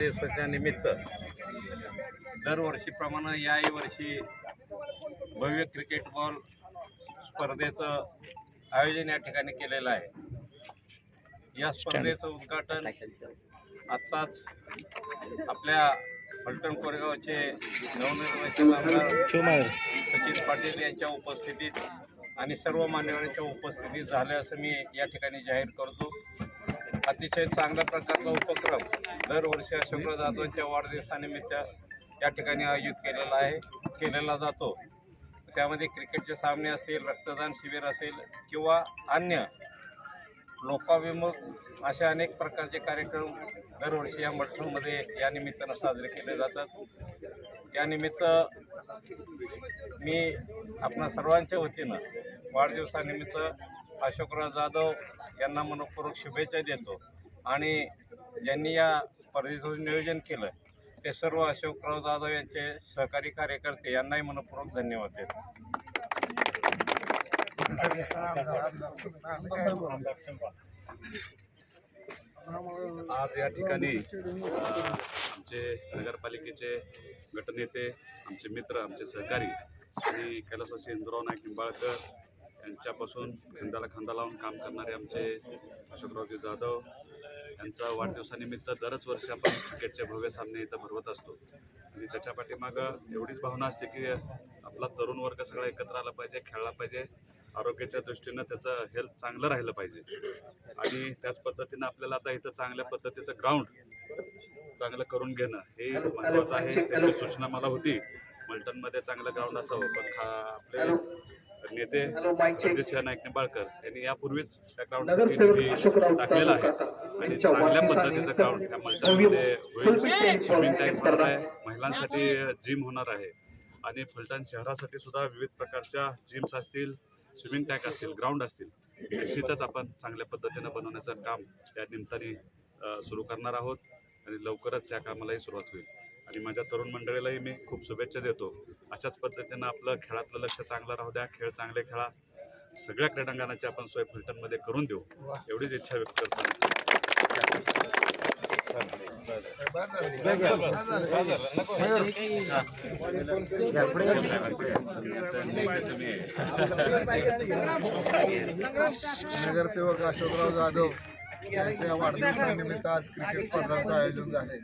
दिवसाच्या निमित्त दरवर्षीप्रमाणे याही वर्षी भव्य क्रिकेट बॉल स्पर्धेचं आयोजन या ठिकाणी केलेलं आहे. या स्पर्धेचं उद्घाटन आत्ताच आपल्या फलटण कोरेगावचे नवनिर्वाचित आमदार सचिन पाटील यांच्या उपस्थितीत आणि सर्व मान्यवरांच्या उपस्थितीत झाले असं मी या ठिकाणी जाहीर करतो. अतिशय चांगल्या प्रकारचा उपक्रम दरवर्षी अशोकराव जाधवांच्या वाढदिवसानिमित्त या ठिकाणी आयोजित केलेला आहे केलेला जातो. त्यामध्ये क्रिकेटचे सामने असतील रक्तदान शिबिर असेल किंवा अन्य लोकाभिमुख असे अनेक प्रकारचे कार्यक्रम दरवर्षी या मठमध्ये या निमित्तानं साजरे केले जातात. यानिमित्त मी आपणा सर्वांच्या वतीनं वाढदिवसानिमित्त अशोकराव जाधव यांना मनपूर्वक शुभेच्छा देतो. आणि ज्यांनी या स्पर्धेचं नियोजन केलं ते सर्व अशोकराव जाधव यांचे सहकारी कार्यकर्ते यांनाही मनपूर्वक धन्यवाद देतो. आज या ठिकाणी आमचे नगरपालिकेचे गटनेते आमचे मित्र आमचे सहकारी श्री कैलासवासी इंदुराव नाईक निंबाळकर यांच्यापासून खांद्याला खांदा लावून काम करणारे आमचे अशोकरावजी जाधव यांचा वाढदिवसानिमित्त दरच वर्षी आपण क्रिकेटचे भव्य सामने इथं भरवत असतो. आणि त्याच्या पाठीमागं एवढीच भावना असते की आपला तरुण वर्ग सगळा एकत्र आला पाहिजे खेळला पाहिजे. आरोग्याच्या दृष्टीनं त्याचं हेल्थ चांगलं राहिलं पाहिजे. आणि त्याच पद्धतीनं आपल्याला आता इथं चांगल्या पद्धतीचं ग्राउंड चांगलं करून घेणं हे महत्त्वाचं आहे. त्याची सूचना मला होती. मल्टनमध्ये चांगलं ग्राउंड असावं पण खा आपले नेते रणजितसिंह नाईक निंबाळकर यांनी यापूर्वीच त्या ग्राउंडसाठी निधी टाकलेला आहे. आणि चांगल्या पद्धतीचं ग्राउंड ह्या मल्टनमध्ये होईल. स्विमिंग टँक होणार आहे. महिलांसाठी जिम होणार आहे. आणि फलटण शहरासाठी सुद्धा विविध प्रकारच्या जिम्स असतील स्विमिंग टँक असतील ग्राउंड असतील निश्चितच आपण चांगल्या पद्धतीनं बनवण्याचं काम या निमित्ताने सुरू करणार आहोत. आणि लवकरच या कामालाही सुरुवात होईल. आणि माझ्या तरुण मंडळीलाही मी खूप शुभेच्छा देतो. अशाच पद्धतीनं आपलं खेळातलं लक्ष चांगलं राहू द्या खेळ चांगले खेळा. सगळ्या क्रीडांगणाची आपण सोय फलटणमध्ये करून देऊ. एवढीच इच्छा व्यक्त करतो. नगरसेवक अशोकराव जाधव यांच्या वाढदिवसानिमित्त आज क्रिकेट स्पर्धांचं आयोजन झाले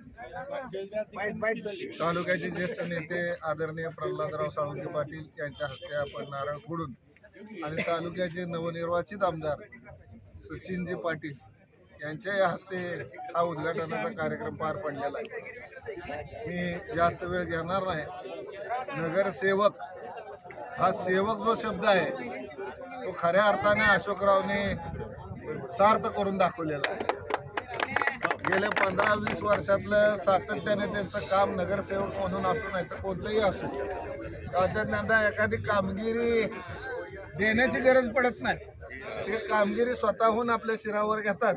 तालुक्याचे ज्येष्ठ नेते आदरणीय प्रल्हादराव साळुंके पाटील यांच्या हस्ते आपण नारळ फोडून आणि तालुक्याचे नवनिर्वाचित आमदार सचिनजी पाटील यांच्या या हस्ते हा उद्घाटनाचा कार्यक्रम पार पडलेला आहे. मी जास्त वेळ घेणार नाही. नगरसेवक हा सेवक जो शब्द आहे तो खऱ्या अर्थाने अशोकरावने सार्थ करून दाखवलेला आहे. गेल्या पंधरा वीस वर्षातलं सातत्याने त्यांचं काम नगरसेवक म्हणून असू नाही तर कोणतंही असू त्यांना एखादी कामगिरी देण्याची गरज पडत नाही. ते कामगिरी स्वतःहून आपल्या शिरावर घेतात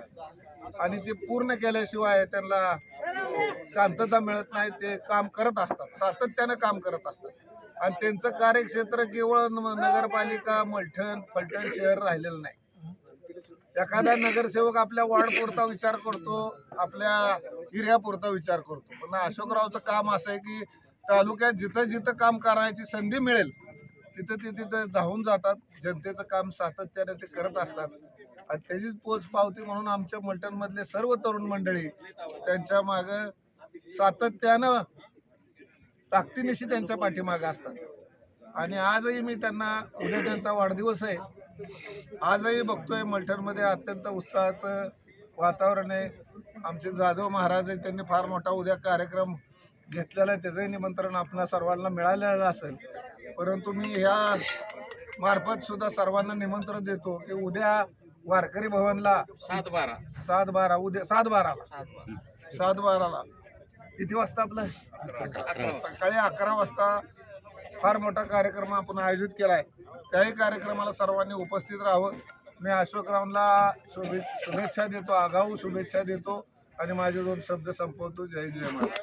आणि ते पूर्ण केल्याशिवाय त्यांना शांतता मिळत नाही. ते काम करत असतात सातत्यानं काम करत असतात. आणि त्यांचं कार्यक्षेत्र केवळ न- नगरपालिका मलठण फलटण शहर राहिलेलं नाही. एखादा नगरसेवक आपल्या वार्डपुरता विचार करतो आपल्या एरियापुरता विचार करतो. पण अशोकरावचं काम असं आहे की तालुक्यात जिथं जिथं काम करायची संधी मिळेल तिथं ते तिथं धावून जातात जनतेचं काम सातत्याने ते करत असतात. आणि त्याचीच पोच पावती म्हणून आमच्या मलटणमधले सर्व तरुण मंडळी त्यांच्या मागं सातत्यानं ताकदीनिशी त्यांच्या पाठीमागं असतात. आणि आजही मी त्यांना उद्या त्यांचा वाढदिवस आहे आजही बघतोय मलठणमध्ये अत्यंत उत्साहाचं वातावरण आहे. आमचे जाधव महाराज आहेत त्यांनी फार मोठा उद्या कार्यक्रम घेतलेला आहे. त्याचंही निमंत्रण आपणा सर्वांना मिळालेलं असेल. परंतु मी ह्या मार्फत सुद्धा सर्वांना निमंत्रण देतो की उद्या वारकरी भवनला सात बारा. सात बारा उद्या सात बाराला. सात बाराला. किती वाजता आपलं? सकाळी अकरा वाजता फार मोठा कार्यक्रम आपण आयोजित केला आहे त्याही कार्यक्रमाला सर्वांनी उपस्थित राहावं. मी अशोकरावला शुभे शुभेच्छा देतो आगाऊ शुभेच्छा देतो आणि माझे दोन शब्द संपवतो. जय जय महाराज